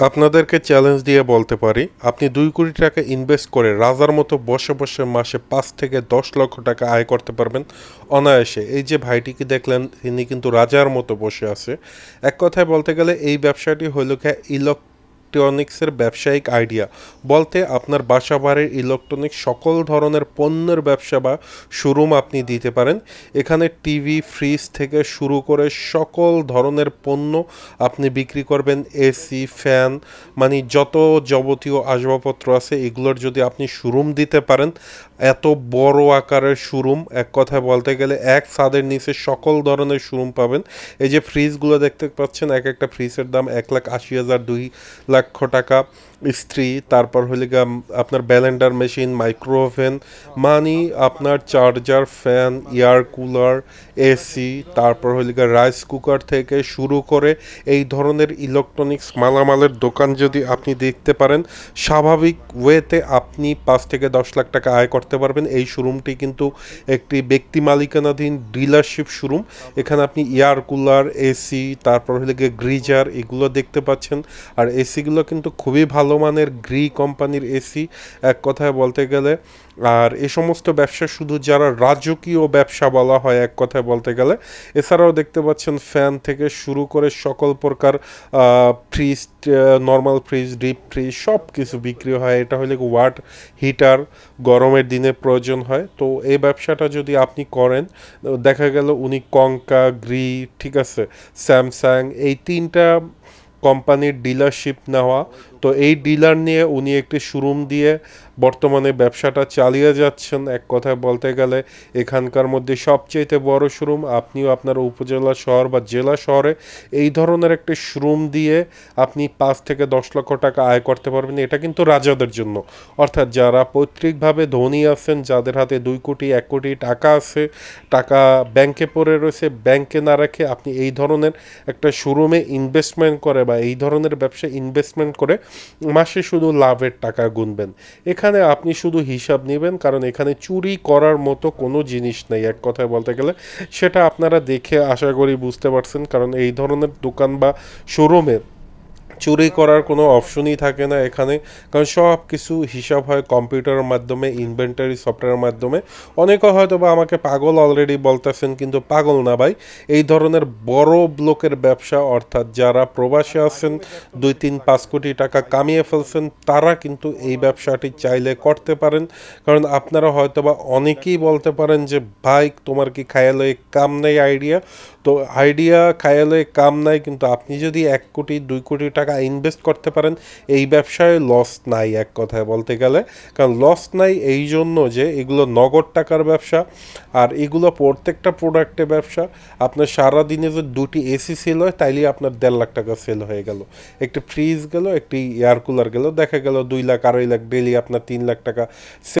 আপনাদেরকে চ্যালেঞ্জ দিয়ে বলতে পারি, আপনি দুই কোটি টাকা ইনভেস্ট করে রাজার মতো বসে বসে মাসে পাঁচ থেকে দশ লক্ষ টাকা আয় করতে পারবেন অনায়াসে। এই যে ভাইটিকে দেখলেন, তিনি কিন্তু রাজার মতো বসে আছে। এক কথায় বলতে গেলে এই ব্যবসাটি হইল গিয়ে ইলেকট্রনিক্সের ব্যবসায়িক আইডিয়া। বলতে আপনার বাসা বাড়ির ইলেকট্রনিক সকল ধরনের পণ্যের ব্যবসা বা শোরুম আপনি দিতে পারেন। এখানে টিভি, ফ্রিজ থেকে শুরু করে সকল ধরনের পণ্য আপনি বিক্রি করবেন। এসি, ফ্যান মানে যত যাবতীয় আসবাবপত্র আছে, এগুলোর যদি আপনি শোরুম দিতে পারেন এত বড় আকারের শোরুম এক কথায় বলতে গেলে এক ছাদের নিচে সকল ধরনের শোরুম পাবেন। এই যে ফ্রিজগুলো দেখতে পাচ্ছেন, এক একটা ফ্রিজের দাম এক লাখ আশি হাজার, দুই লক্ষ টাকা। স্ত্রী, তারপর হলে আপনার ব্যালেন্ডার মেশিন মাইক্রো ওভেন মানি আপনার charger fan air cooler AC তারপর হলে রাইস কুকার থেকে শুরু করে এই ধরনের ইলেকট্রনিক্স মালামালের দোকান যদি আপনি দেখতে পারেন, স্বাভাবিক ওয়েতে আপনি পাঁচ থেকে দশ লাখ টাকা আয় করতে পারবেন। এই শোরুমটি কিন্তু একটি ব্যক্তি মালিকানাধীন ডিলারশিপ শোরুম। এখানে আপনি এয়ার কুলার, এসি, তারপর হলে গিয়ে গ্রিজার এগুলো দেখতে পাচ্ছেন। আর এসিগুলো কিন্তু খুবই ভালো মানের, গ্রি কোম্পানির এসি। এক কথায় বলতে গেলে আর এ সমস্ত ব্যবসা শুধু যারা রাজকীয় ব্যবসা বলা হয় এক কথায় বলতে গেলে, এছাড়াও দেখতে পাচ্ছেন ফ্যান থেকে শুরু করে সকল প্রকার fridge normal fridge deep fridge সব কিছু বিক্রি হয়। এটা হলে ওয়াট হিটার গরমের দিনে প্রয়োজন হয়। তো এই ব্যবসাটা যদি আপনি করেন, দেখা গেল উনি কঙ্কা গ্রি ঠিক আছে স্যামসাং এই তিনটা কোম্পানির ডিলারশিপ নেওয়া তো এই ডিলার নিয়ে উনি একটি শোরুম দিয়ে বর্তমানে ব্যবসাটা চালিয়ে যাচ্ছেন। এক কথায় বলতে গেলে এখানকার মধ্যে সবচেয়ে বড় শোরুম আপনিও আপনার উপজেলা শহর বা জেলা শহরে এই ধরনের একটি শোরুম দিয়ে আপনি পাঁচ থেকে দশ লক্ষ টাকা আয় করতে পারবেন। এটা কিন্তু রাজাদের জন্য। অর্থাৎ যারা পৈতৃকভাবে ধনী আছেন, যাদের হাতে দুই কোটি, এক কোটি টাকা আছে, টাকা ব্যাংকে পড়ে রয়েছে, ব্যাংকে না রেখে আপনি এই ধরনের একটা শোরুমে ইনভেস্টমেন্ট করে বা এই ধরনের ব্যবসায় ইনভেস্টমেন্ট করে মাসে শুধু লাভের টাকা গুনবেন। এখানে আপনি শুধু হিসাব নেবেন, কারণ এখানে চুরি করার মতো কোনো জিনিস নেই। এক কথায় বলতে গেলে সেটা আপনারা দেখে আশা করি বুঝতে পারছেন, কারণ এই ধরনের দোকান বা শোরুমে চুরি করার কোনো অপশনই থাকে না এখানে। কারণ সব কিছু হিসাব হয় কম্পিউটারের মাধ্যমে ইনভেন্টারি সফটওয়্যারের মাধ্যমে। অনেকে হয়তো বা আমাকে পাগল অলরেডি বলতেছেন, কিন্তু পাগল না ভাই। এই ধরনের বড় ব্লকের ব্যবসা, অর্থাৎ যারা প্রবাসী আছেন দুই তিন পাঁচ কোটি টাকা কামিয়ে ফেলছেন, তারা কিন্তু এই ব্যবসাটি চাইলে করতে পারেন। কারণ আপনারা হয়তো বা অনেকেই বলতে পারেন যে, ভাই, তোমার কি খায়ালে কাম নেই আইডিয়া তো আইডিয়া খায়ালে কাম নাই, কিন্তু আপনি যদি এক কোটি, দুই কোটি টাকা ইনভেস্ট করতে পারেন, এই ব্যবসায় লস নাই এক কথায় বলতে গেলে। কারণ লস নাই এই জন্য যে এগুলো নগদ টাকার ব্যবসা, আর এগুলো প্রত্যেকটা প্রোডাক্টে ব্যবসা। আপনার সারা দিনে যে দুটি এসি সেল হয় তাইলে আপনার দেড় লাখ টাকা সেল হয়ে গেল। একটি ফ্রিজ গেল, একটি এয়ার কুলার গেল, দেখা গেল দুই লাখ, আড়াই লাখ ডেলি আপনার তিন লাখ টাকা